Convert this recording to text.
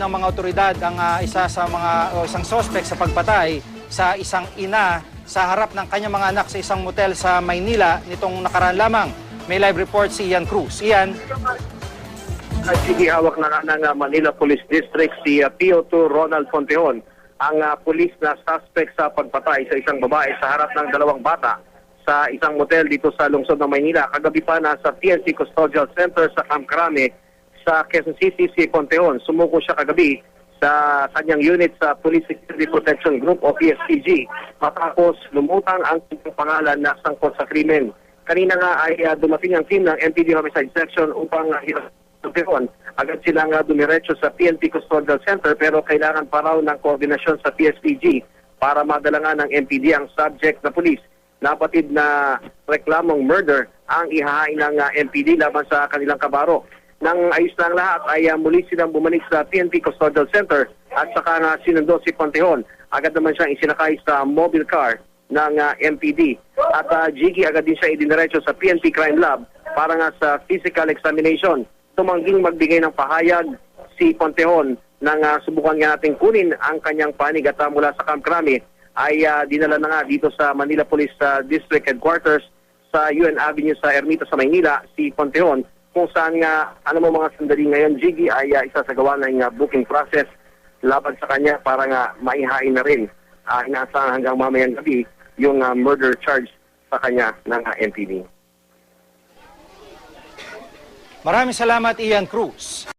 ng mga otoridad ang ah, isa sa mga o isang suspect sa pagpatay sa isang ina sa harap ng kanyang mga anak sa isang motel sa Maynila nitong nakaraan lamang. May live report si Ian Cruz. Ian, Sige, hawak na nga ng uh, Manila Police District si uh, PO2 Ronald Fontejon, ang uh, police na suspect sa pagpatay sa isang babae sa harap ng dalawang bata sa isang motel dito sa lungsod ng Maynila. Kagabi pa nasa PNC Custodial Center sa Camp Crame sa Quezon City si Fontejon. Sumuko siya kagabi sa kanyang unit sa Police Security Protection Group o PSPG matapos lumutang ang kanyang pangalan na sangkot sa krimen. Kanina nga ay uh, dumating ang team ng MPD Homicide Section upang uh, Tupiron. Agad silang uh, dumiretso sa PNP Custodial Center pero kailangan pa raw ng koordinasyon sa PSPG para madala nga ng MPD ang subject na pulis. Napatid na reklamong murder ang ihahain ng uh, MPD laban sa kanilang kabaro. Nang ayos na ang lahat ay uh, muli silang bumalik sa PNP Custodial Center at saka na sinundo si Pontejon. Agad naman siyang isinakay sa mobile car ng uh, MPD. At uh, Jiggy agad din siya idiniretso sa PNP Crime Lab para nga sa physical examination tumangging magbigay ng pahayag si Pontejon nang uh, subukan nga natin kunin ang kanyang panig at uh, mula sa Camp Crame ay uh, dinala na nga dito sa Manila Police uh, District Headquarters sa UN Avenue sa Ermita sa Maynila si Pontejon kung saan nga ano mo mga sandali ngayon Jiggy ay uh, isasagawa ng uh, booking process laban sa kanya para nga maihain na rin uh, inaasahan hanggang mamayang gabi yung uh, murder charge sa kanya ng uh, MPD. maraming salamat Ian Cruz.